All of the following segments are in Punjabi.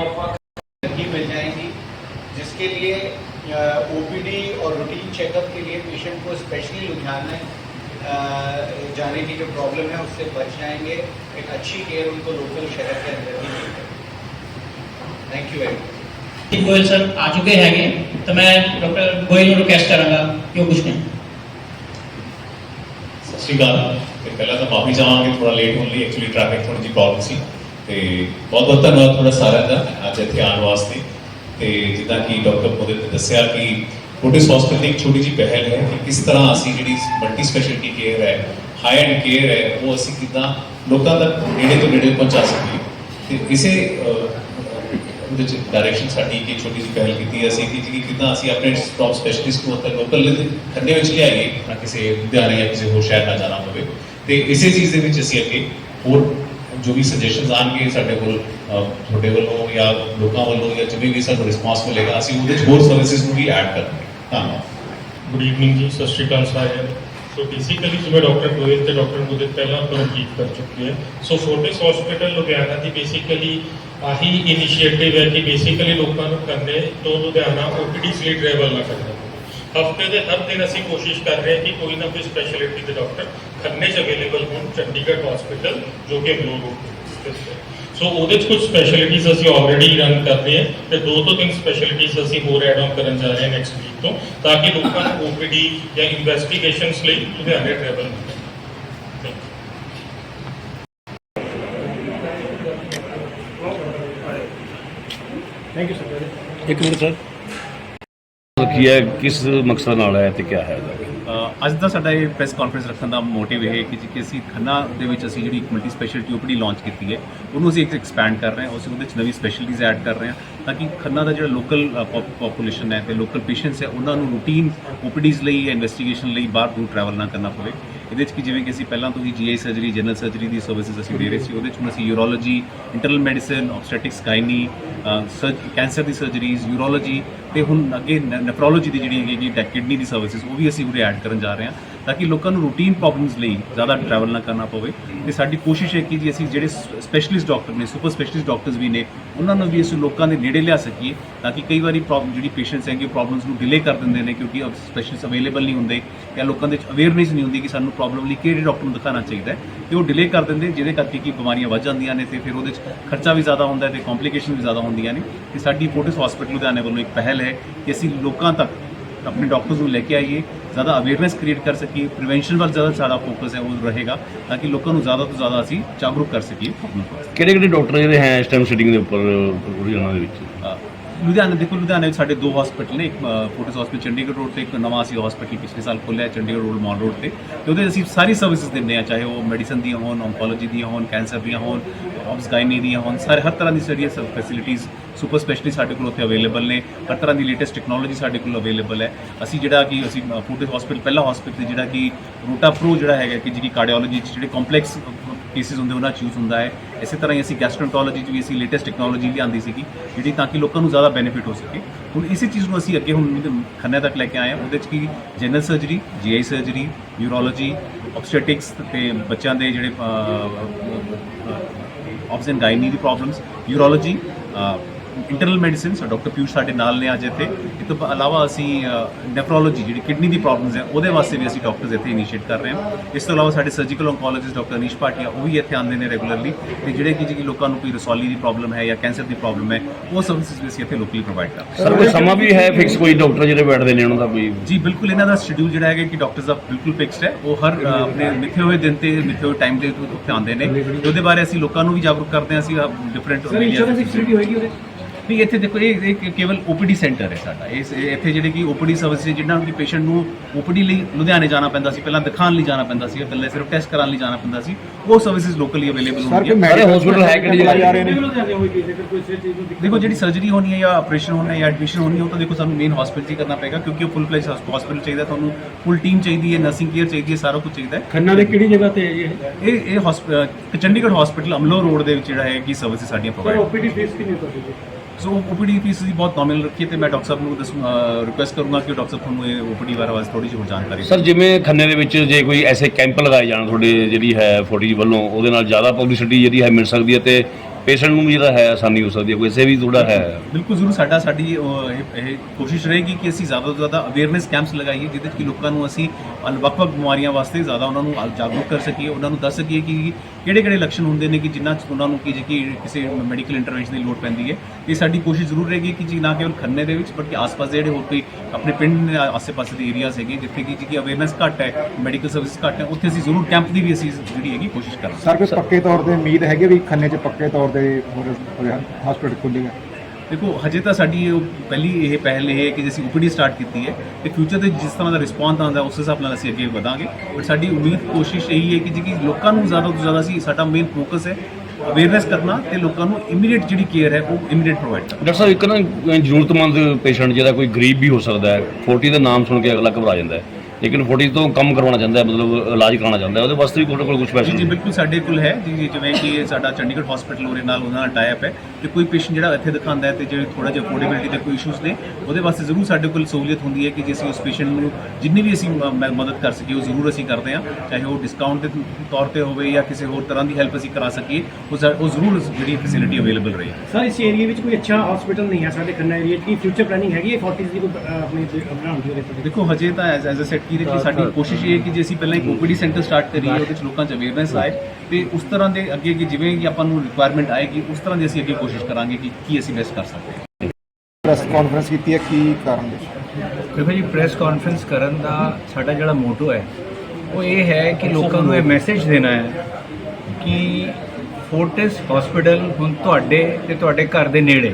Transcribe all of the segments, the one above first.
हैं वो आपको ही मिल जाएंगी जिसके लिए ओपीडी और रूटीन चेकअप के लिए पेशेंट को स्पेशली लुधियाना अ, जाने की जो प्रॉब्लम है उससे बच जाएंगे एक अच्छी केयर उनको लोकल शहर के अंदर ही मिलेगी thank you very much Goyal sir ਆ ਚੁੱਕੇ ਹੈਗੇ ਤਾਂ ਮੈਂ ਡਾਕਟਰ ਗੋਇਲ ਨੂੰ ਰਿਕਵੈਸਟ ਕਰਾਂਗਾ ਕਿ ਉਹ ਕੁਝ ਕਹੇ ਸਤਿ ਸ਼੍ਰੀ ਅਕਾਲ ਤੇ ਪਹਿਲਾਂ ਤਾਂ ਮਾਫੀ ਚਾਹਾਂਗੇ ਥੋੜਾ ਲੇਟ ਹੋਣ ਲਈ ਐਕਚੁਅਲੀ ਟ੍ਰੈਫਿਕ ਥੋੜੀ ਜਿਹੀ ਪ੍ਰੋਬਲਮ ਸੀ ਤੇ ਬਹੁਤ ਬਹੁਤ ਧੰਨਵਾਦ ਤੁਹਾਡਾ ਸਾਰਿਆਂ ਦਾ ਅੱਜ ਇੱਥੇ ਆਉਣ ਵਾਸਤੇ। ਤੇ ਜਿੱਦਾਂ ਕਿ ਡਾਕਟਰ ਮੋਦੀ ਨੇ ਦੱਸਿਆ ਕਿ ਫੋਰਟਿਸ ਹਸਪੀਟਲ ਦੀ ਇੱਕ ਛੋਟੀ ਜਿਹੀ ਪਹਿਲ ਹੈ ਕਿ ਕਿਸ ਤਰ੍ਹਾਂ ਅਸੀਂ ਜਿਹੜੀ ਮਲਟੀ ਸਪੈਸ਼ਲਿਟੀ ਕੇਅਰ ਹੈ, ਹਾਈ ਐਂਡ ਕੇਅਰ ਹੈ, ਉਹ ਅਸੀਂ ਕਿੱਦਾਂ ਲੋਕਾਂ ਤੱਕ ਨੇੜੇ ਤੋਂ ਨੇੜੇ ਪਹੁੰਚਾ ਸਕੀਏ। ਤੇ ਇਸੇ ਉਹਦੇ ਚ ਡਾਇਰੈਕਸ਼ਨ ਸਾਡੀ ਕਿ ਛੋਟੀ ਜਿਹੀ ਪਹਿਲ ਕੀਤੀ ਅਸੀਂ ਕਿ ਜੀ ਕਿਦਾਂ ਅਸੀਂ ਆਪਣੇ ਟੌਪ ਸਪੈਸ਼ਲਿਸਟ ਨੂੰ ਉੱਥੇ ਲੋਕਲ ਖੰਡੇ ਵਿੱਚ ਲਿਆਈਏ ਨਾ ਕਿਸੇ ਲੁਧਿਆਣੇ ਜਾਂ ਕਿਸੇ ਹੋਰ ਸ਼ਹਿਰ ਨਾ ਜਾਣਾ ਪਵੇ। ਤੇ ਇਸੇ ਚੀਜ਼ ਦੇ ਵਿੱਚ ਅਸੀਂ ਅੱਗੇ ਹੋਰ ਜੋ ਵੀ ਸੁਜੈਸ਼ਨਸ ਆਣਗੇ ਸਾਡੇ ਕੋਲ ਅਹ, ਤੁਹਾਡੇ ਵੱਲੋਂ ਜਾਂ ਲੋਕਾਂ ਵੱਲੋਂ ਜਾਂ ਜਿਵੇਂ ਵੀ ਸਾਨੂੰ ਰਿਸਪਾਂਸ ਮਿਲੇਗਾ ਅਸੀਂ ਉਹਦੇ ਚ ਹੋਰ ਸਰਵਿਸਿਜ਼ ਨੂੰ ਵੀ ਐਡ ਕਰਾਂਗੇ। ਧੰਨਵਾਦ। ਗੁੱਡ ਈਵਨਿੰਗ ਜੀ ਸਤਿ ਸ਼੍ਰੀ ਅਕਾਲ ਸਾਰਿਆਂ ਨੂੰ ਸੋ ਬੇਸਿਕਲੀ ਜਿਵੇਂ ਡਾਕਟਰ ਗੋਇਲ ਤੇ ਡਾਕਟਰ ਮੁਦਿਤ ਪਹਿਲਾਂ ਤੋਂ ਬਰੀਫ ਕਰ ਚੁੱਕੇ ਹੈ। ਸੋ ਫੋਰਟਿਸ ਹਸਪੀਟਲ ਲੁਧਿਆਣਾ ਦੀ ਬੇਸਿਕਲੀ ਆਹੀ ਇਨੀਸ਼ੀਏਟਿਵ ਹੈ ਕਿ ਬੇਸਿਕਲੀ ਲੋਕਾਂ ਨੂੰ ਖੰਨੇ ਤੋਂ ਲੁਧਿਆਣਾ ਓਪੀਡੀ ਲਈ ਟਰੈਵਲ ਨਾ ਕਰਨਾ। ਪਵੇ। ਹਫ਼ਤੇ ਦੇ ਹਰ ਦਿਨ ਅਸੀਂ ਕੋਸ਼ਿਸ਼ ਕਰ ਰਹੇ ਹਾਂ ਕਿ ਕੋਈ ਨਾ ਕੋਈ ਸਪੈਸ਼ਲਿਟੀ ਦੇ ਡਾਕਟਰ ਖੰਨੇ 'ਚ ਅਵੇਲੇਬਲ ਹੋਣ ਚੰਡੀਗੜ੍ਹ ਹਸਪੀਟਲ ਜੋ ਕਿ ਬਲੂ ਹੈ। ਸੋ ਉਹਦੇ 'ਚ ਕੁਝ ਸਪੈਸ਼ਲਿਟੀਜ਼ ਅਸੀਂ ਆਲਰੇਡੀ ਰਨ ਕਰ ਰਹੇ ਹਾਂ ਤੇ ਦੋ ਤੋਂ ਤਿੰਨ ਸਪੈਸ਼ਲਿਟੀਜ਼ ਅਸੀਂ ਹੋਰ ਐਡ ਆਨ ਕਰਨ ਜਾ ਰਹੇ ਹਾਂ ਨੈਕਸਟ ਵੀਕ ਤੋਂ ਤਾਂ ਕਿ ਲੋਕਾਂ ਨੂੰ ਓਪੀਡੀ ਜਾਂ ਇਨਵੈਸਟੀਗੇਸ਼ਨਸ ਲਈ ਲੁਧਿਆਣੇ ਟਰੈਵਲ ਨਾ ਕਰਨਾ ਥੈਂਕ ਯੂ ਇੱਕ ਮਿੰਟ ਸਰ ਕੀ ਹੈ ਕਿਸ ਮਕਸਦ ਨਾਲ ਹੈ ਤੇ ਕੀ ਹੈ? ਇਹਦਾ ਅੱਜ ਦਾ ਸਾਡਾ ਇਹ ਪ੍ਰੈਸ ਕਾਨਫਰੰਸ ਰੱਖਣ ਦਾ ਮੋਟਿਵ ਇਹ ਹੈ ਕਿ ਜੀ ਕਿ ਅਸੀਂ ਖੰਨਾ ਦੇ ਵਿੱਚ ਅਸੀਂ ਜਿਹੜੀ ਇੱਕ ਮਲਟੀ ਸਪੈਸ਼ਲਿਟੀ ਓਪੀਡੀ ਲਾਂਚ ਕੀਤੀ ਹੈ, ਉਹਨੂੰ ਅਸੀਂ ਇੱਕ ਐਕਸਪੈਂਡ ਕਰ ਰਹੇ ਹਾਂ ਉਸ ਉਹਦੇ ਵਿੱਚ ਨਵੀਂ ਸਪੈਸ਼ਲਿਟੀਜ਼ ਐਡ ਕਰ ਰਹੇ ਹਾਂ। ਤਾਂ ਕਿ ਖੰਨਾ ਦਾ ਜਿਹੜਾ ਲੋਕਲ ਪੋਪੂਲੇਸ਼ਨ ਹੈ ਤੇ ਲੋਕਲ ਪੇਸ਼ੈਂਟਸ ਹੈ, ਉਹਨਾਂ ਨੂੰ ਰੂਟੀਨ ਓਪੀਡੀਜ਼ ਲਈ ਜਾਂ ਇਨਵੈਸਟੀਗੇਸ਼ਨ ਲਈ ਬਾਹਰ ਦੂਰ ਟਰੈਵਲ ਨਾ ਕਰਨਾ ਪਵੇ। ਇਹਦੇ ਵਿੱਚ ਕਿ ਜਿਵੇਂ ਕਿ ਅਸੀਂ ਪਹਿਲਾਂ ਤੋਂ ਹੀ ਜੀਆਈ ਸਰਜਰੀ ਜਨਰਲ ਸਰਜਰੀ ਦੀ ਸਰਵਿਸਿਜ਼ ਅਸੀਂ ਦੇ ਰਹੇ ਸੀ, ਉਹਦੇ ਵਿੱਚ ਹੁਣ ਅਸੀਂ urology internal medicine obstetrics gynae cancer ਦੀ ਸਰਜਰੀਜ਼ ਯੂਰੋਲੋਜੀ ਤੇ ਹੁਣ ਅੱਗੇ ਨੈਫਰੋਲੋਜੀ ਦੀ ਜਿਹੜੀ ਹੈਗੀ ਕਿ ਕਿਡਨੀ ਦੀ ਸਰਵਿਸਿਜ਼ ਉਹ ਵੀ ਅਸੀਂ ਉਰੇ ਐਡ ਕਰਨ ਜਾ ਰਹੇ ਹਾਂ। ਤਾਂ ਕਿ ਲੋਕਾਂ ਨੂੰ ਰੂਟੀਨ ਪ੍ਰੋਬਲਮਸ ਲਈ ਜ਼ਿਆਦਾ ਟਰੈਵਲ ਨਾ ਕਰਨਾ ਪਵੇ। ਤੇ ਸਾਡੀ ਕੋਸ਼ਿਸ਼ ਹੈ ਕਿ ਜੀ ਅਸੀਂ ਜਿਹੜੇ ਸਪੈਸ਼ਲਿਸਟ ਡਾਕਟਰ ਨੇ ਸੁਪਰ ਸਪੈਸ਼ਲਿਸਟ ਡਾਕਟਰਸ ਵੀ ਨੇ, ਉਹਨਾਂ ਨੂੰ ਵੀ ਅਸੀਂ ਲੋਕਾਂ ਦੇ ਨੇੜੇ ਲਿਆ ਸਕੀਏ ਤਾਂ ਕਿ ਕਈ ਵਾਰੀ ਪ੍ਰੋਬਲਮ ਜਿਹੜੀ ਪੇਸ਼ੈਂਟਸ ਹੈਗੇ ਪ੍ਰੋਬਲਮਸ ਨੂੰ ਡਿਲੇ ਕਰ ਦਿੰਦੇ ਨੇ ਕਿਉਂਕਿ ਸਪੈਸ਼ਲਿਸਟ ਅਵੇਲੇਬਲ ਨਹੀਂ ਹੁੰਦੇ ਜਾਂ ਲੋਕਾਂ ਦੇ ਵਿੱਚ ਅਵੇਅਰਨੈਸ ਨਹੀਂ ਹੁੰਦੀ ਕਿ ਸਾਨੂੰ ਪ੍ਰੋਬਲਮ ਲਈ ਕਿਹੜੇ ਡਾਕਟਰ ਨੂੰ ਦਿਖਾਉਣਾ ਚਾਹੀਦਾ ਹੈ। ਤੇ ਉਹ ਡਿਲੇ ਕਰ ਦਿੰਦੇ, ਜਿਹਦੇ ਕਰਕੇ ਕਿ ਬਿਮਾਰੀਆਂ ਵੱਧ ਜਾਂਦੀਆਂ ਨੇ ਤੇ ਫਿਰ ਉਹਦੇ 'ਚ ਖਰਚਾ ਵੀ ਜ਼ਿਆਦਾ ਹੁੰਦਾ ਹੈ ਤੇ ਕੰਪਲਿਕੇਸ਼ਨ ਵੀ ਜ਼ਿਆਦਾ ਹੁੰਦੀਆਂ ਨੇ। ਤੇ ਸਾਡੀ ਫੋਰਟਿਸ ਹਸਪੀਟਲ ਲੁਧਿਆਣੇ ਵੱਲੋਂ ਇੱਕ ਪਹਿਲ ਹੈ ਕਿ ਅਸੀਂ ਲੋਕਾਂ ਤੱਕ ਡਾਕਟਰਸ ਨੂੰ ਲੈ ਕੇ ਆਈਏ ਜ਼ਿਆਦਾ ਅਵੇਅਰਨੈਸ ਕ੍ਰੀਏਟ ਕਰ ਸਕੀਏ ਪ੍ਰੀਵੈਂਸ਼ਨ ਵੱਲ ਜ਼ਿਆਦਾ ਸਾਡਾ ਫੋਕਸ ਹੈ ਉਹ ਰਹੇਗਾ ਤਾਂ ਕਿ ਲੋਕਾਂ ਨੂੰ ਜ਼ਿਆਦਾ ਤੋਂ ਜ਼ਿਆਦਾ ਅਸੀਂ ਜਾਗਰੂਕ ਕਰ ਸਕੀਏ ਕਿਹੜੇ ਕਿਹੜੇ ਡਾਕਟਰ ਜਿਹੜੇ ਹੈ ਇਸ ਟਾਈਮ ਸਿਟਿੰਗ ਦੇ ਉੱਪਰ ਲੁਧਿਆਣਾ ਦੇ ਵਿੱਚ ਲੁਧਿਆਣਾ ਦੇਖੋ ਲੁਧਿਆਣੇ ਵਿੱਚ ਸਾਡੇ ਦੋ ਹਸਪੀਟਲ ਨੇ ਇੱਕ ਫੋਰਟਿਸ ਹਸਪੀਟਲ ਚੰਡੀਗੜ੍ਹ ਰੋਡ ਤੇ ਇੱਕ ਨਵਾਂ ਅਸੀਂ ਹਸਪੀਟਲ ਪਿਛਲੇ ਸਾਲ ਖੋਲ੍ਹਿਆ ਚੰਡੀਗੜ੍ਹ ਰੋਡ ਮਾਲ ਰੋਡ ਤੇ ਤੇ ਉਹਦੇ ਅਸੀਂ ਸਾਰੀ ਸਰਵਿਸਿਜ਼ ਦਿੰਦੇ ਆ ਚਾਹੇ ਉਹ ਮੈਡੀਸਨ ਦੀਆਂ ਹੋਣ ਓਨਕੋਲੋਜੀ ਦੀਆਂ ਹੋਣ ਕੈਂਸਰ ਦੀਆਂ ਹੋਣ ਆਬਸ ਗਾਇਨੀ ਦੀਆਂ ਹੋਣ ਸਾਰੇ ਹਰ ਤਰ੍ਹਾਂ ਦੀ ਸਾਰੀਆਂ ਫੈਸਿਲਿਟੀਜ਼ ਸੁਪਰ ਸਪੈਸ਼ਲਿਸਟ ਸਾਡੇ ਕੋਲ ਉੱਥੇ ਅਵੇਲੇਬਲ ਨੇ। ਹਰ ਤਰ੍ਹਾਂ ਦੀ ਲੇਟੈਸਟ ਟੈਕਨੋਲੋਜੀ ਸਾਡੇ ਕੋਲ ਅਵੇਲੇਬਲ ਹੈ। ਅਸੀਂ ਜਿਹੜਾ ਕਿ, ਅਸੀਂ ਫੋਰਟਿਸ ਹਸਪੀਟਲ ਪਹਿਲਾ ਹਸਪੀਟਲ ਜਿਹੜਾ ਕਿ ਰੋਟਾ ਪ੍ਰੋ ਜਿਹੜਾ ਹੈਗਾ ਕਿ ਜਿਹੜੀ ਕਾਰਡੀਓਲੋਜੀ ਚ ਜਿਹੜੇ ਕੰਪਲੈਕਸ ਕੇਸਿਸ ਹੁੰਦੇ, ਉਹਨਾਂ 'ਚ ਯੂਜ਼ ਹੁੰਦਾ ਹੈ। ਇਸੇ ਤਰ੍ਹਾਂ ਹੀ ਅਸੀਂ ਗੈਸਟ੍ਰੋਂਟੋਲੋਜੀ 'ਚ ਵੀ ਅਸੀਂ ਲੇਟੈਸਟ ਟੈਕਨੋਲੋਜੀ ਲਿਆਂਦੀ ਸੀਗੀ, ਜਿਹੜੀ ਤਾਂ ਕਿ ਲੋਕਾਂ ਨੂੰ ਜ਼ਿਆਦਾ ਬੈਨੀਫਿਟ ਹੋ ਸਕੇ। ਹੁਣ ਇਸੇ ਚੀਜ਼ ਨੂੰ ਅਸੀਂ ਅੱਗੇ ਹੁਣ ਖੰਨੇ ਤੱਕ ਲੈ ਕੇ ਆਏ ਹਾਂ। ਉਹਦੇ 'ਚ ਕੀ? General surgery GI surgery urology obstetrics ਤੇ ਬੱਚਿਆਂ ਦੇ ਜਿਹੜੇ ਆਬਸ ਗਾਇਨੀ ਦੀ problems urology internal medicine so doctor Piyush ਸਾਡੇ ਨਾਲ ਨੇ ਅੱਜ ਇੱਥੇ। ਇਹ ਤੋਂ ਇਲਾਵਾ ਅਸੀਂ ਨੈਫਰੋਲੋਜੀ ਜਿਹੜੀ ਕਿਡਨੀ ਦੀ ਪ੍ਰੋਬਲਮਸ ਹੈ ਉਹਦੇ ਵਾਸਤੇ ਵੀ ਅਸੀਂ ਡਾਕਟਰਸ ਇੱਥੇ ਇਨੀਸ਼ੀਏਟ ਕਰ ਰਹੇ ਹਾਂ। ਇਸ ਤੋਂ ਇਲਾਵਾ ਸਾਡੇ surgical oncologist doctor Anish Bhatia ਉਹ ਵੀ ਇੱਥੇ ਆਉਂਦੇ ਨੇ ਰੈਗੂਲਰਲੀ ਤੇ ਜਿਹੜੇ ਕਿ ਜੀ ਲੋਕਾਂ ਨੂੰ ਕੋਈ ਰਸੌਲੀ ਦੀ ਪ੍ਰੋਬਲਮ ਹੈ ਜਾਂ ਕੈਂਸਰ ਦੀ ਪ੍ਰੋਬਲਮ ਹੈ ਉਹ ਸਰਵਿਸਿਜ਼ ਵੀ ਅਸੀਂ ਇੱਥੇ ਲੋਕਲੀ ਪ੍ਰੋਵਾਈਡ ਕਰ ਰਹੇ ਹਾਂ। ਸਰ ਕੋਈ ਸਮਾਂ ਵੀ ਹੈ ਫਿਕਸ ਕੋਈ ਡਾਕਟਰ ਜਿਹੜੇ ਬੈਠਦੇ ਨੇ ਉਹਨਾਂ ਦਾ ਕੋਈ? ਜੀ ਬਿਲਕੁਲ ਇਹਨਾਂ ਦਾ ਸ਼ਡਿਊਲ ਜਿਹੜਾ ਹੈਗਾ ਕਿ ਡਾਕਟਰਸ ਦਾ ਬਿਲਕੁਲ ਫਿਕਸਡ ਹੈ। ਉਹ ਹਰ ਆਪਣੇ ਮਿੱਥੇ ਹੋਏ ਦਿਨ ਤੇ ਮਿੱਥੇ ਹੋਏ ਟਾਈਮ ਤੇ ਉੱਥੇ ਆਉਂਦੇ ਨੇ। ਉਹਦੇ ਬਾਰੇ ਅਸੀਂ ਲੋਕਾਂ ਨੂੰ ਵੀ ਜਾਗਰੂਕ ਕਰਦੇ ਹਾਂ। ਅਸੀਂ ਡਿਫਰੈਂਟ ਸਰ ਇੰਸ਼ੋਰੈਂਸ ਫੈਸਿਲਿਟੀ ਹੋਏਗੀ ਉਹਦੇ? ਨਹੀਂ ਇੱਥੇ ਦੇਖੋ ਇਹ ਇਹ ਕੇਵਲ ਓਪੀਡੀ ਸੈਂਟਰ ਹੈ ਸਾਡਾ। ਇਸ ਇਹ ਇੱਥੇ ਜਿਹੜੇ ਕਿ ਓਪੀਡੀ ਸਰਵਿਸ ਜਿਨ੍ਹਾਂ ਨੂੰ ਪੇਸ਼ੈਂਟ ਨੂੰ ਓਪੀਡੀ ਲਈ ਲੁਧਿਆਣੇ ਜਾਣਾ ਪੈਂਦਾ ਸੀ ਪਹਿਲਾਂ ਦਿਖਾਉਣ ਲਈ ਜਾਣਾ ਪੈਂਦਾ ਸੀ ਪਹਿਲਾਂ ਸਿਰਫ ਟੈਸਟ ਕਰਾਉਣ ਲਈ ਜਾਣਾ ਪੈਂਦਾ ਸੀ ਉਹ ਸਰਵਿਸਿਜ਼ ਲੋਕਲੀ ਅਵੇਲੇਬਲ ਹੋਣਗੀਆਂ ਸਾਰੇ hospital ਹੈ ਕਿਹੜੀ ਜਗ੍ਹਾ? ਜਾ ਰਹੇ ਨੇ? ਦੇਖੋ ਜਿਹੜੀ ਸਰਜਰੀ ਹੋਣੀ ਹੈ ਜਾਂ ਆਪਰੇਸ਼ਨ ਹੋਣਾ ਹੈ ਜਾਂ ਐਡਮਿਸ਼ਨ ਹੋਣੀ ਹੈ ਉਹ ਤਾਂ ਦੇਖੋ ਸਾਨੂੰ ਮੇਨ ਹਸਪੀਟਲ 'ਚ ਹੀ ਕਰਨਾ ਪਏਗਾ ਕਿਉਂਕਿ ਉਹ ਫੁੱਲ ਫਲੈਜ ਹਸਪੀਟਲ ਚਾਹੀਦਾ ਤੁਹਾਨੂੰ ਫੁੱਲ ਟੀਮ ਚਾਹੀਦੀ ਹੈ ਨਰਸਿੰਗ ਕੇਅਰ ਚਾਹੀਦੀ ਹੈ ਸਾਰਾ ਕੁਝ ਚਾਹੀਦਾ ਹੈ। ਖੰਨਾ ਦੇ ਕਿਹੜੀ ਜਗ੍ਹਾ ਤੇ ਹੈ ਜੀ ਇਹ? ਇਹ ਚੰਡੀਗੜ੍ਹ ਹਸਪੀਟਲ ਅਮਲੋ ਰੋਡ ਦੇ ਵਿੱਚ ਜਿਹੜਾ ਹੈ ਕਿ ਸਰਵਿਸ ਸਾਡੀਆਂ ਪ੍ਰੋਵਾਈਡ ਓਪੀਡੀ ਫੀਸ ਕਿੰਨੀ ਤੁਹਾਡੀ? ਜੀ ਸੋ ਓਪੀਡੀ ਫੀਸ ਦੀ ਬਹੁਤ ਨੋਮੀਨਲ ਰੱਖੀ ਤੇ ਮੈਂ ਡਾਕਟਰ ਸਾਹਿਬ ਨੂੰ ਰਿਕੁਐਸਟ ਕਰੂੰਗਾ ਕਿ ਡਾਕਟਰ ਸਾਹਿਬ ਤੁਹਾਨੂੰ ਇਹ ਓਪੀਡੀ ਬਾਰੇ ਵਾਸਤੇ ਥੋੜੀ ਜਿਹੀ ਹੋਰ ਜਾਣਕਾਰੀ ਸਰ ਜਿਵੇਂ ਖੰਨੇ ਦੇ ਵਿੱਚ ਜੇ ਕੋਈ ਐਸੇ ਕੈਂਪ ਲਗਾਏ ਜਾਣ ਤੁਹਾਡੇ ਜਿਹੜੀ ਹੈ ਫੋਟੀ ਵੱਲੋਂ ਉਹਦੇ ਨਾਲ ਜ਼ਿਆਦਾ ਪਬਲਿਸਿਟੀ ਜਿਹੜੀ ਹੈ ਮਿਲ ਸਕਦੀ ਹੈ ਤੇ ਪੇਸ਼ੈਂਟ ਨੂੰ ਵੀ ਜਿਹੜਾ ਹੈ ਆਸਾਨੀ ਹੋ ਸਕਦੀ ਹੈ ਕੋਈ ਇਸੇ ਵੀ ਥੋੜਾ ਹੈ। ਬਿਲਕੁਲ ਜ਼ਰੂਰ ਸਾਡਾ ਸਾਡੀ ਉਹ ਇਹ ਇਹ ਕੋਸ਼ਿਸ਼ ਰਹੇਗੀ ਕਿ ਅਸੀਂ ਜ਼ਿਆਦਾ ਤੋਂ ਜ਼ਿਆਦਾ ਅਵੇਅਰਨੈਸ ਕੈਂਪਸ ਲਗਾਈਏ ਜਿਹਦੇ 'ਚ ਕਿ ਲੋਕਾਂ ਨੂੰ ਅਸੀਂ ਵੱਖ-ਵੱਖ ਬਿਮਾਰੀਆਂ ਵਾਸਤੇ ਜ਼ਿਆਦਾ ਉਹਨਾਂ ਨੂੰ ਜਾਗਰੂਕ ਕਰ ਸਕੀਏ ਉਹਨਾਂ ਨੂੰ ਦੱਸ ਸਕੀਏ ਕਿ ਕਿਹੜੇ-ਕਿਹੜੇ ਲੱਛਣ ਹੁੰਦੇ ਨੇ ਕਿ ਜਿਨ੍ਹਾਂ 'ਚ ਉਹਨਾਂ ਨੂੰ ਕਿ ਜੇ ਕਿ ਕਿਸੇ ਮੈਡੀਕਲ ਇੰਟਰਵੈਂਸ਼ਨ ਦੀ ਲੋੜ ਪੈਂਦੀ ਹੈ। ਇਹ ਸਾਡੀ ਕੋਸ਼ਿਸ਼ ਜ਼ਰੂਰ ਰਹੇਗੀ ਕਿ ਜੀ ਨਾ ਕੇਵਲ ਖੰਨੇ ਦੇ ਵਿੱਚ ਬਲਕਿ ਆਸ-ਪਾਸ ਦੇ ਜਿਹੜੇ ਹੋਰ ਕੋਈ ਆਪਣੇ ਪਿੰਡ ਦੇ ਆਸੇ-ਪਾਸੇ ਦੇ ਏਰੀਆਜ਼ ਹੈਗੇ ਜਿੱਥੇ ਕਿ ਜੀ ਕਿ ਅਵੇਅਰਨੈਸ ਘੱਟ ਹੈ ਮੈਡੀਕਲ ਸਰਵਿਸ ਘੱਟ ਹੈ ਉੱਥੇ ਅਸੀਂ ਜ਼ਰੂਰ ਕੈਂਪ ਦੀ ਵੀ ਅਸੀਂ ਜਿਹੜੀ ਹੈਗੀ ਕੋਸ਼ਿਸ਼ ਕਰਾਂਗੇ। ਸਰ ਕੋਈ ਪੱਕੇ ਤੌਰ ਤੇ ਉਮੀਦ ਹੈਗੀ ਵੀ ਖੰਨੇ 'ਚ ਪੱਕੇ ਤੌਰ ਹੋਰ ਹਸਪੀਟਲ ਖੁੱਲੇਗਾ ਦੇਖੋ ਹਜੇ ਤਾਂ ਸਾਡੀ ਇਹ ਪਹਿਲੀ ਇਹ ਪਹਿਲ ਇਹ ਹੈ ਕਿ ਜੇ ਅਸੀਂ ਓਪੀਡੀ ਸਟਾਰਟ ਕੀਤੀ ਹੈ ਤੇ ਫਿਊਚਰ ਤੇ ਜਿਸ ਤਰ੍ਹਾਂ ਦਾ ਰਿਸਪੌਂਸ ਆਉਂਦਾ ਉਸ ਹਿਸਾਬ ਨਾਲ ਅਸੀਂ ਅੱਗੇ ਵਧਾਂਗੇ। ਬਟ ਸਾਡੀ ਉਮੀਦ ਕੋਸ਼ਿਸ਼ ਇਹੀ ਹੈ ਕਿ ਜੀ ਕਿ ਲੋਕਾਂ ਨੂੰ ਜ਼ਿਆਦਾ ਤੋਂ ਜ਼ਿਆਦਾ ਸੀ ਸਾਡਾ ਮੇਨ ਫੋਕਸ ਹੈ ਅਵੇਅਰਨੈਸ ਕਰਨਾ ਤੇ ਲੋਕਾਂ ਨੂੰ ਇਮੀਡੀਏਟ ਜਿਹੜੀ ਕੇਅਰ ਹੈ ਉਹ ਇਮੀਡੀਏਟ ਪ੍ਰੋਵਾਈਡ ਕਰਨਾ। ਡਾਕਟਰ ਸਾਹਿਬ ਇੱਕ ਨਾ ਜ਼ਰੂਰਤਮੰਦ ਪੇਸ਼ੈਂਟ ਜਿਹੜਾ ਕੋਈ ਗਰੀਬ ਵੀ ਹੋ ਸਕਦਾ ਹੈ 40 ਦਾ ਨਾਮ ਸੁਣ ਕੇ ਅਗਲਾ ਘਬਰਾ ਜਾਂਦਾ ਹੈ। ਲੇਕਿਨ 40 ਤੋਂ ਕੰਮ ਕਰਵਾਉਣਾ ਚਾਹੁੰਦਾ ਹੈ ਮਤਲਬ ਇਲਾਜ ਕਰਾਉਣਾ ਚਾਹੁੰਦਾ ਹੈ ਉਹਦੇ ਵਾਸਤੇ ਵੀ ਤੁਹਾਡੇ ਕੋਲ ਕੁਝ ਜੀ ਸਪੈਸ਼ਲ ਜੀ ਬਿਲਕੁਲ ਸਾਡੇ ਕੋਲ ਹੈ ਜੀ ਜਿਵੇਂ ਕਿ ਇਹ ਸਾਡਾ ਚੰਡੀਗੜ੍ਹ ਹਸਪੀਟਲ ਉਹਦੇ ਨਾਲ ਉਹਨਾਂ ਦਾ ਟਾਈਪ ਹੈ ਤੇ ਕੋਈ ਪੇਸ਼ੈਂਟ ਜਿਹੜਾ ਇੱਥੇ ਦਿਖਾਉਂਦਾ ਹੈ ਤੇ ਜਿਹੜੇ ਥੋੜਾ ਜਿਹਾ ਅਫੋਰਡੇਬਿਲਿਟੀ ਦੇ ਕੋਈ ਇਸ਼ੂਜ਼ ਨੇ ਉਹਦੇ ਵਾਸਤੇ ਜ਼ਰੂਰ ਸਾਡੇ ਕੋਲ ਸਹੂਲੀਅਤ ਹੁੰਦੀ ਹੈ ਕਿ ਜੇ ਅਸੀਂ ਉਸ ਪੇਸ਼ੈਂਟ ਨੂੰ ਜਿੰਨੀ ਵੀ ਅਸੀਂ ਮਦਦ ਕਰ ਸਕੀਏ ਉਹ ਜ਼ਰੂਰ ਅਸੀਂ ਕਰਦੇ ਹਾਂ ਚਾਹੇ ਉਹ ਡਿਸਕਾਊਂਟ ਦੇ ਤੌਰ ਤੇ ਹੋਵੇ ਜਾਂ ਕਿਸੇ ਹੋਰ ਤਰ੍ਹਾਂ ਦੀ ਹੈਲਪ ਅਸੀਂ ਕਰਾ ਸਕੀਏ ਉਹ ਜ਼ਰੂਰ ਜਿਹੜੀ ਫੈਸਿਲਿਟੀ ਅਵੇਲੇਬਲ ਰਹੇ ਸਰ ਇਸ ਏਰੀਆ ਵਿੱਚ ਕੋਈ ਅੱਛਾ ਹਸਪੀਟਲ ਨਹੀਂ ਹੈ ਸਾਡੇ ਖੰਨਾ ਏਰੀਆ ਕੀ ਫਿਊਚਰ ਪਲੈਨਿੰਗ ਹੈਗੀ ਹੈ 40 ਦੀ ਕੋਈ ਆਪਣੀ ਬਣਾਉਣ ਦੀ ਦੇਖੋ ਹਜੇ ਤਾਂ ਐਜ਼ ਐਜ਼ ਅ ਸੈਟ ਕੀ ਦੇਖੀ ਸਾਡੀ ਕੋਸ਼ਿਸ਼ ਇਹ ਹੈ ਕਿ ਜੇ ਅਸੀਂ ਪਹਿਲਾਂ ਇੱਕ ਓਪੀਡੀ ਸੈਂਟਰ ਸਟਾਰਟ ਕਰੀਏ ਉਹਦੇ ਵਿੱਚ ਲੋਕਾਂ 'ਚ ਅਵੇਅਰਨੈਸ ਆਏ ਤੇ ਉਸ ਤਰ੍ਹਾਂ ਦੇ ਅੱਗੇ ਅੱਗੇ ਜਿਵੇਂ ਕਿ ਆਪਾਂ ਨੂੰ ਰਿਕੁਆਇਰਮੈਂਟ ਆਏਗੀ ਉਸ ਤਰ੍ਹਾਂ ਦੀ ਅਸੀਂ ਅੱਗੇ ਕੋਸ਼ਿਸ਼ ਕਰਾਂਗੇ ਕਿ ਕੀ ਅਸੀਂ ਬੈਸਟ ਕਰ ਸਕਦੇ ਹਾਂ। ਪ੍ਰੈਸ ਕਾਨਫਰੰਸ ਕੀਤੀ ਹੈ ਕੀ ਕਾਰਨ ਦੇ ਦੇਖੋ ਜੀ ਪ੍ਰੈਸ ਕਾਨਫਰੰਸ ਕਰਨ ਦਾ ਸਾਡਾ ਜਿਹੜਾ ਮੋਟੋ ਹੈ ਉਹ ਇਹ ਹੈ ਕਿ ਲੋਕਾਂ ਨੂੰ ਇਹ ਮੈਸੇਜ ਦੇਣਾ ਹੈ ਕਿ ਫੋਰਟਿਸ ਹਸਪੀਟਲ ਹੁਣ ਤੁਹਾਡੇ ਤੇ ਤੁਹਾਡੇ ਘਰ ਦੇ ਨੇੜੇ।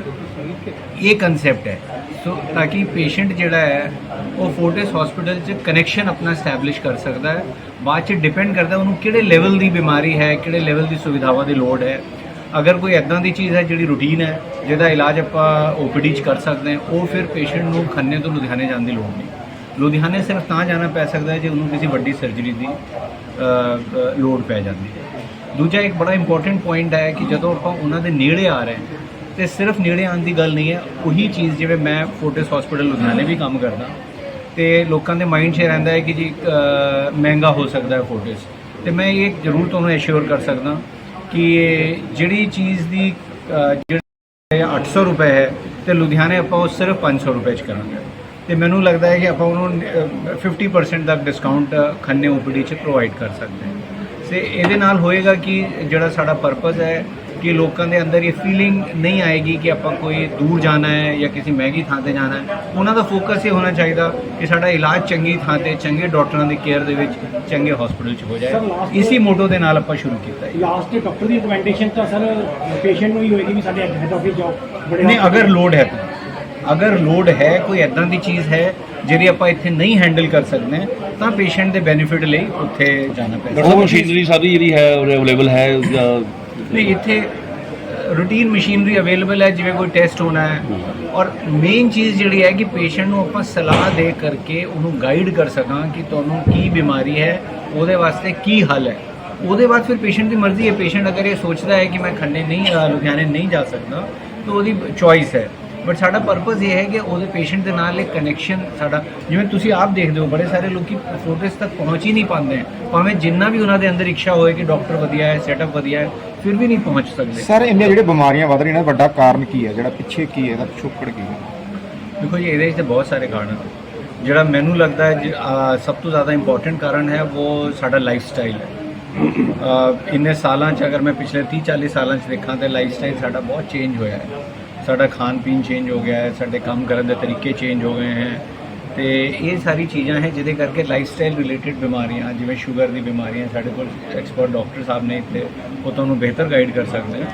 ਇਹ ਕਨਸੈਪਟ ਹੈ। ਸੋ ਤਾਂ ਕਿ ਪੇਸ਼ੈਂਟ ਜਿਹੜਾ ਹੈ ਉਹ ਫੋਰਟਿਸ ਹਸਪੀਟਲ 'ਚ ਕਨੈਕਸ਼ਨ ਆਪਣਾ ਸਟੈਬਲਿਸ਼ ਕਰ ਸਕਦਾ ਹੈ। ਬਾਅਦ 'ਚ ਡਿਪੈਂਡ ਕਰਦਾ ਉਹਨੂੰ ਕਿਹੜੇ ਲੈਵਲ ਦੀ ਬਿਮਾਰੀ ਹੈ, ਕਿਹੜੇ ਲੈਵਲ ਦੀ ਸੁਵਿਧਾਵਾਂ ਦੀ ਲੋੜ ਹੈ। ਅਗਰ ਕੋਈ ਐਦਾਂ ਦੀ ਚੀਜ਼ ਹੈ ਜਿਹੜੀ ਰੂਟੀਨ ਹੈ, ਜਿਹਦਾ ਇਲਾਜ ਆਪਾਂ ਓਪੀਡੀ 'ਚ ਕਰ ਸਕਦੇ ਹਾਂ, ਉਹ ਫਿਰ ਪੇਸ਼ੈਂਟ ਨੂੰ ਖੰਨੇ ਤੋਂ ਲੁਧਿਆਣੇ ਜਾਣ ਦੀ ਲੋੜ ਨਹੀਂ। ਲੁਧਿਆਣੇ ਸਿਰਫ ਤਾਂ ਜਾਣਾ ਪੈ ਸਕਦਾ ਹੈ ਜੇ ਉਹਨੂੰ ਕਿਸੇ ਵੱਡੀ ਸਰਜਰੀ ਦੀ ਲੋੜ ਪੈ ਜਾਂਦੀ ਹੈ। ਦੂਜਾ ਇੱਕ ਬੜਾ ਇੰਪੋਰਟੈਂਟ ਪੁਆਇੰਟ ਹੈ ਕਿ ਜਦੋਂ ਆਪਾਂ ਉਹਨਾਂ ਦੇ ਨੇੜੇ ਆ ਰਹੇ ਹਾਂ, ਤੇ ਸਿਰਫ ਨੇੜੇ ਆਉਣ ਦੀ ਗੱਲ ਨਹੀਂ ਹੈ, ਉਹੀ ਚੀਜ਼ ਜਿਵੇਂ ਮੈਂ ਫੋਰਟਿਸ ਹਸਪੀਟਲ ਲੁਧਿਆਣੇ ਵੀ ਕੰਮ ਕਰਦਾ ਤੇ ਲੋਕਾਂ ਦੇ ਮਾਈਂਡ 'ਚ ਇਹ ਰਹਿੰਦਾ ਹੈ ਕਿ ਜੀ ਮਹਿੰਗਾ ਹੋ ਸਕਦਾ ਹੈ ਫੋਰਟਿਸ ਤੇ ਮੈਂ ਇਹ ਜ਼ਰੂਰ ਤੁਹਾਨੂੰ ਐਸ਼ੋਰ ਕਰ ਸਕਦਾ ਕਿ ਜਿਹੜੀ ਚੀਜ਼ ਦੀ ਅ, ਜਿਹੜੀ 800 ਰੁਪਏ ਹੈ ਤੇ ਲੁਧਿਆਣੇ ਆਪਾਂ ਉਹ ਸਿਰਫ 500 ਰੁਪਏ 'ਚ ਕਰਾਂਗੇ। ਤੇ ਮੈਨੂੰ ਲੱਗਦਾ ਹੈ ਕਿ ਆਪਾਂ ਉਹਨੂੰ ਅ, 50% ਤੱਕ ਡਿਸਕਾਊਂਟ ਖੰਨੇ ਓਪੀਡੀ 'ਚ ਪ੍ਰੋਵਾਈਡ ਕਰ ਸਕਦੇ ਹਾਂ। ਤੇ ਇਹਦੇ ਨਾਲ ਹੋਏਗਾ ਕਿ ਜਿਹੜਾ ਸਾਡਾ ਪਰਪਸ ਹੈ ਕਿ ਲੋਕਾਂ ਦੇ ਅੰਦਰ ਇਹ ਫੀਲਿੰਗ ਨਹੀਂ ਆਏਗੀ ਕਿ ਆਪਾਂ ਕੋਈ ਦੂਰ ਜਾਣਾ ਹੈ ਜਾਂ ਕਿਸੇ ਮਹਿੰਗੀ ਥਾਂ ਤੇ ਜਾਣਾ ਹੈ। ਉਹਨਾਂ ਦਾ ਫੋਕਸ ਇਹ ਹੋਣਾ ਚਾਹੀਦਾ ਕਿ ਸਾਡਾ ਇਲਾਜ ਚੰਗੀ ਥਾਂ ਤੇ ਚੰਗੇ ਡਾਕਟਰਾਂ ਦੀ ਕੇਅਰ ਦੇ ਵਿੱਚ ਚੰਗੇ ਹਸਪੀਟਲ 'ਚ ਹੋ ਜਾਏ। ਇਸੀ ਮੋਟੋ ਦੇ ਨਾਲ ਆਪਾਂ ਸ਼ੁਰੂ ਕੀਤਾ ਹੈ। ਲਾਸਟ ਤੇ ਡਾਕਟਰ ਦੀ ਰਿਕਮੈਂਡੇਸ਼ਨ ਤਾਂ ਸਰ ਪੇਸ਼ੈਂਟ ਨੂੰ ਹੀ ਹੋਏਗੀ ਵੀ ਸਾਡੇ ਹੈਡ ਆਫਿਸ ਜਾਓ ਨਹੀਂ ਅਗਰ ਲੋਡ ਹੈ ਤਾਂ। ਅਗਰ ਲੋਡ ਹੈ ਕੋਈ ਐਦਾਂ ਦੀ ਚੀਜ਼ ਹੈ ਜਿਹੜੀ ਆਪਾਂ ਇੱਥੇ ਨਹੀਂ ਹੈਂਡਲ ਕਰ ਸਕਦੇ ਤਾਂ ਪੇਸ਼ੈਂਟ ਦੇ ਬੈਨੀਫਿਟ ਲਈ ਉੱਥੇ ਜਾਣਾ ਪੈਂਦਾ। ਉਹ ਮਸ਼ੀਨਰੀ ਸਾਰੀ ਜਿਹੜੀ ਹੈ ਅਵੇਲੇਬਲ ਹੈ ਨਹੀਂ ਇੱਥੇ ਰੂਟੀਨ ਮਸ਼ੀਨਰੀ ਅਵੇਲੇਬਲ ਹੈ ਜਿਵੇਂ ਕੋਈ ਟੈਸਟ ਹੋਣਾ ਹੈ। ਔਰ ਮੇਨ ਚੀਜ਼ ਜਿਹੜੀ ਹੈ ਕਿ ਪੇਸ਼ੈਂਟ ਨੂੰ ਆਪਾਂ ਸਲਾਹ ਦੇ ਕਰਕੇ ਉਹਨੂੰ ਗਾਈਡ ਕਰ ਸਕਾਂ ਕਿ ਤੁਹਾਨੂੰ ਕੀ ਬਿਮਾਰੀ ਹੈ ਉਹਦੇ ਵਾਸਤੇ ਕੀ ਹੱਲ ਹੈ। ਉਹਦੇ ਬਾਅਦ ਫਿਰ ਪੇਸ਼ੈਂਟ ਦੀ ਮਰਜ਼ੀ ਹੈ। ਪੇਸ਼ੈਂਟ ਅਗਰ ਇਹ ਸੋਚਦਾ ਹੈ ਕਿ ਮੈਂ ਖੰਨੇ ਨਹੀਂ ਲੁਧਿਆਣੇ ਨਹੀਂ ਜਾ ਸਕਦਾ ਤਾਂ ਉਹਦੀ ਚੋਇਸ ਹੈ। ਬਟ ਸਾਡਾ ਪਰਪਸ ਇਹ ਹੈ ਕਿ ਉਹਦੇ ਪੇਸ਼ੈਂਟ ਦੇ ਨਾਲ ਇੱਕ ਕਨੈਕਸ਼ਨ ਸਾਡਾ ਜਿਵੇਂ ਤੁਸੀਂ ਆਪ ਦੇਖਦੇ ਹੋ ਬੜੇ ਸਾਰੇ ਲੋਕੀ ਫੋਟੋਸ ਤੱਕ ਪਹੁੰਚ ਹੀ ਨਹੀਂ ਪਾਉਂਦੇ। ਭਾਵੇਂ ਜਿੰਨਾ ਵੀ ਉਹਨਾਂ ਦੇ ਅੰਦਰ ਇੱਛਾ ਹੋਏ ਕਿ ਡਾਕਟਰ ਵਧੀਆ ਹੈ ਸੈਟਅਪ ਵਧੀਆ ਹੈ ਫਿਰ ਵੀ ਨਹੀਂ ਪਹੁੰਚ ਸਕਦੇ। ਸਰ ਇੰਨੀਆਂ ਜਿਹੜੇ ਬਿਮਾਰੀਆਂ ਵੱਧ ਰਹੀਆਂ ਨੇ ਵੱਡਾ ਕਾਰਨ ਕੀ ਹੈ? ਜਿਹੜਾ ਪਿੱਛੇ ਕੀ ਹੈ? ਇਹਦਾ ਪਿਛੋਕੜ ਕੀ ਹੈ? ਦੇਖੋ ਜੀ ਇਹਦੇ ਵਿੱਚ ਤਾਂ ਬਹੁਤ ਸਾਰੇ ਕਾਰਨ ਹਨ ਜਿਹੜਾ ਮੈਨੂੰ ਲੱਗਦਾ ਹੈ ਜੀ, ਅਹ, ਸਭ ਤੋਂ ਜ਼ਿਆਦਾ ਇੰਪੋਰਟੈਂਟ ਕਾਰਨ ਹੈ ਉਹ ਸਾਡਾ ਲਾਈਫ ਸਟਾਈਲ ਹੈ। ਅਹ, ਇੰਨੇ ਸਾਲਾਂ 'ਚ ਅਗਰ ਮੈਂ ਪਿਛਲੇ 30 40 ਸਾਲਾਂ 'ਚ ਦੇਖਾਂ ਤੇ ਲਾਈਫ ਸਟਾਈਲ ਸਾਡਾ ਬਹੁਤ ਚੇਂਜ ਹੋਇਆ ਹੈ। ਸਾਡਾ ਖਾਣ ਪੀਣ ਚੇਂਜ ਹੋ ਗਿਆ ਹੈ ਸਾਡੇ ਕੰਮ ਕਰਨ ਦੇ ਤਰੀਕੇ ਚੇਂਜ ਹੋ ਗਏ ਹੈ। ਤੇ ਇਹ ਸਾਰੀ ਚੀਜ਼ਾਂ ਹੈ ਜਿਹਦੇ ਕਰਕੇ ਲਾਈਫ ਸਟਾਈਲ ਰਿਲੇਟਡ ਬਿਮਾਰੀਆਂ ਜਿਵੇਂ ਸ਼ੂਗਰ ਦੀ ਬਿਮਾਰੀਆਂ ਸਾਡੇ ਕੋਲ ਐਕਸਪਰਟ ਡਾਕਟਰ ਸਾਹਿਬ ਨੇ ਇੱਥੇ ਉਹ ਤੁਹਾਨੂੰ ਬਿਹਤਰ ਗਾਈਡ ਕਰ ਸਕਦੇ ਆ।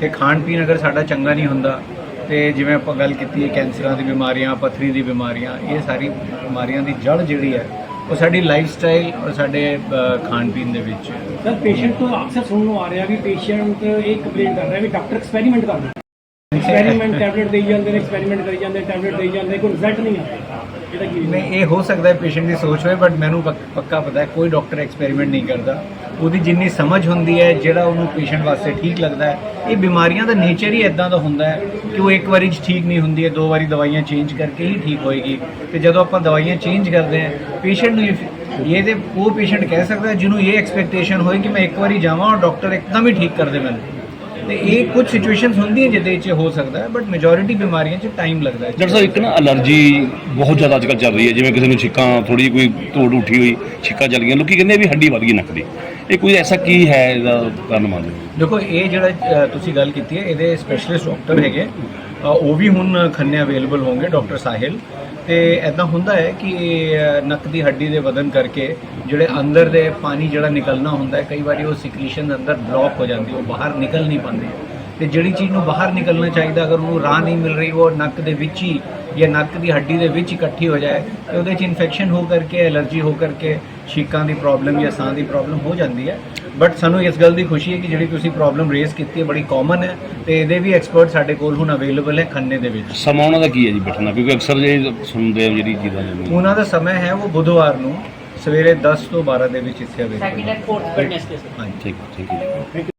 ਤੇ ਖਾਣ ਪੀਣ ਅਗਰ ਸਾਡਾ ਚੰਗਾ ਨਹੀਂ ਹੁੰਦਾ ਤੇ ਜਿਵੇਂ ਆਪਾਂ ਗੱਲ ਕੀਤੀ ਹੈ ਕੈਂਸਰਾਂ ਦੀ ਬਿਮਾਰੀਆਂ ਪੱਥਰੀ ਦੀ ਬਿਮਾਰੀਆਂ ਇਹ ਸਾਰੀ ਬਿਮਾਰੀਆਂ ਦੀ ਜੜ ਜਿਹੜੀ ਹੈ ਉਹ ਸਾਡੀ ਲਾਈਫ ਸਟਾਈਲ ਔਰ ਸਾਡੇ ਖਾਣ ਪੀਣ ਦੇ ਵਿੱਚ। ਸਰ ਪੇਸ਼ੈਂਟ ਤੋਂ ਅਕਸਰ ਸੁਣਨ ਨੂੰ ਆ ਰਿਹਾ ਵੀ ਪੇਸ਼ੈਂਟ ਇਹ ਕੰਪਲੇਂਟ ਕਰ ਰਿਹਾ ਵੀ ਡਾਕਟਰ ਐਕਸਪੈਰੀਮੈਂਟ ਕਰ ਰਿਹਾ ਐਕਸਪੈਰੀਮੈਂਟ ਟੈਬਲੇਟ ਦੇਈ ਜਾਂਦੇ ਨੇ ਐਕਸਪੈਰੀਮੈਂਟ ਕਰੀ ਜਾਂਦੇ ਟੈਬਲੇਟ ਦੇਈ ਜਾਂਦੇ ਕੋਈ ਰਿਜ਼ਲਟ ਨਹੀਂ ਆਉਂਦਾ ਨਹੀਂ, ਇਹ ਹੋ ਸਕਦਾ ਹੈ ਪੇਸ਼ੈਂਟ ਦੀ ਸੋਚ ਹੋਵੇ ਬਟ ਮੈਨੂੰ ਪੱਕ- ਪੱਕਾ ਪਤਾ ਹੈ, ਕੋਈ ਡਾਕਟਰ ਐਕਸਪੈਰੀਮੈਂਟ ਨਹੀਂ ਕਰਦਾ। ਉਹਦੀ ਜਿੰਨੀ ਸਮਝ ਹੁੰਦੀ ਹੈ, ਜਿਹੜਾ ਉਹਨੂੰ ਪੇਸ਼ੈਂਟ ਵਾਸਤੇ ਠੀਕ ਲੱਗਦਾ ਹੈ, ਇਹ ਬਿਮਾਰੀਆਂ ਦਾ ਨੇਚਰ ਹੀ ਇਦਾਂ ਦਾ ਹੁੰਦਾ ਹੈ ਕਿ ਉਹ ਇੱਕ ਵਾਰੀ 'ਚ ਠੀਕ ਨਹੀਂ ਹੁੰਦੀ ਹੈ, ਦੋ ਵਾਰੀ ਦਵਾਈਆਂ ਚੇਂਜ ਕਰਕੇ ਹੀ ਠੀਕ ਹੋਏਗੀ। ਤੇ ਜਦੋਂ ਆਪਾਂ ਦਵਾਈਆਂ ਚੇਂਜ ਕਰਦੇ ਹਾਂ ਪੇਸ਼ੈਂਟ ਨੂੰ ਇਹ- ਇਹ ਤੇ ਉਹ ਪੇਸ਼ੈਂਟ ਕਹਿ ਸਕਦਾ ਹੈ, ਜਿਹਨੂੰ ਇਹ ਐਕਸਪੈਕਟੇਸ਼ਨ ਹੋਏ ਕਿ ਮੈਂ ਇੱਕ ਵਾਰੀ ਜਾਵਾਂ ਔਰ ਡਾਕਟਰ ਇੱਕਦਮ ਹੀ ਠੀਕ ਕਰ ਦੇ ਮੈਨੂੰ। ਤੇ ਇਹ ਕੁਝ ਸਿਚੁਏਸ਼ਨਸ ਹੁੰਦੀਆਂ ਜਿਹਦੇ 'ਚ ਹੋ ਸਕਦਾ ਹੈ ਬਟ ਮੈਜੋਰਿਟੀ ਬਿਮਾਰੀਆਂ 'ਚ ਟਾਈਮ ਲੱਗਦਾ ਹੈ। ਡਾਕਟਰ ਸਾਹਿਬ ਇੱਕ ਨਾ ਅਲਰਜੀ ਬਹੁਤ ਜ਼ਿਆਦਾ ਅੱਜਕੱਲ ਚੱਲ ਰਹੀ ਹੈ ਜਿਵੇਂ ਕਿਸੇ ਨੂੰ ਛਿੱਕਾਂ ਥੋੜੀ ਕੋਈ ਧੂੜ ਉੱਠੀ ਹੋਈ ਛਿੱਕਾਂ ਚੱਲ ਗਈਆਂ ਲੋਕੀ ਕਹਿੰਦੇ ਵੀ ਹੱਡੀ ਵੱਧ ਗਈ ਨੱਕ ਦੀ। ਇਹ ਕੋਈ ਐਸਾ ਕੀ ਹੈ ਇਹਦਾ ਕਾਰਨ ਮੰਨਦੇ ਹੋ? ਦੇਖੋ ਇਹ ਜਿਹੜਾ ਅ, ਤੁਸੀਂ ਗੱਲ ਕੀਤੀ ਹੈ ਇਹਦੇ ਸਪੈਸ਼ਲਿਸਟ ਡਾਕਟਰ ਹੈਗੇ ਉਹ ਵੀ ਹੁਣ ਖੰਨੇ ਅਵੇਲੇਬਲ ਹੋਣਗੇ, ਡਾਕਟਰ ਸਾਹਿਲ। ਤੇ ਐਦਾਂ ਹੁੰਦਾ ਹੈ ਕਿ ਨੱਕ ਦੀ ਹੱਡੀ ਦੇ ਵਧਨ ਕਰਕੇ ਜਿਹੜੇ ਅੰਦਰ ਦੇ ਪਾਣੀ ਜਿਹੜਾ ਨਿਕਲਣਾ ਹੁੰਦਾ ਹੈ, ਕਈ ਵਾਰੀ ਉਹ ਸਿਕ੍ਰੀਸ਼ਨ ਅੰਦਰ ਬਲੌਕ ਹੋ ਜਾਂਦੀ ਉਹ ਬਾਹਰ ਨਿਕਲ ਨਹੀਂ ਪਾਉਂਦੀ। ਤੇ ਜਿਹੜੀ ਚੀਜ਼ ਨੂੰ ਬਾਹਰ ਨਿਕਲਣਾ ਚਾਹੀਦਾ, ਅਗਰ ਉਹਨੂੰ ਰਾਹ ਨਹੀਂ ਮਿਲ ਰਹੀ, ਉਹ ਨੱਕ ਦੇ ਵਿੱਚ ਹੀ ਜਾਂ ਨੱਕ ਦੀ ਹੱਡੀ ਦੇ ਵਿੱਚ ਇਕੱਠੀ ਹੋ ਜਾਏ, ਤੇ ਉਹਦੇ 'ਚ ਇਨਫੈਕਸ਼ਨ ਹੋ ਕਰਕੇ ਐਲਰਜੀ ਹੋ ਕਰਕੇ, ਛੀਕਾਂ ਦੀ ਪ੍ਰੋਬਲਮ ਜਾਂ ਸਾਹ ਦੀ ਪ੍ਰੋਬਲਮ ਹੋ ਜਾਂਦੀ ਹੈ। ਬਟ ਸਾਨੂੰ ਇਸ ਗੱਲ ਦੀ ਖੁਸ਼ੀ ਹੈ ਕਿ ਜਿਹੜੀ ਤੁਸੀਂ ਪ੍ਰੋਬਲਮ ਰੇਜ਼ ਕੀਤੀ ਹੈ ਬੜੀ ਕਾਮਨ ਹੈ ਤੇ ਇਹਦੇ ਵੀ ਐਕਸਪਰਟ ਸਾਡੇ ਕੋਲ ਹੁਣ ਅਵੇਲੇਬਲ ਹੈ ਖੰਨੇ ਦੇ ਵਿੱਚ। ਸਮਾਂ ਉਹਨਾਂ ਦਾ ਕੀ ਹੈ ਜੀ ਬੈਠਣਾ ਕਿਉਂਕਿ ਅਕਸਰ ਜੇ ਸੁਣਦੇ ਆ ਜਿਹੜੀ ਚੀਜ਼ਾਂ ਜਾਂਦੀਆਂ ਉਹਨਾਂ ਦਾ ਸਮਾਂ ਹੈ ਉਹ ਬੁੱਧਵਾਰ ਨੂੰ ਸਵੇਰੇ 10 ਤੋਂ 12 ਦੇ ਵਿੱਚ ਇੱਥੇ available second and fourth fitness ਦੇ ਹਾਂਜੀ। ਠੀਕ ਠੀਕ ਹੈ।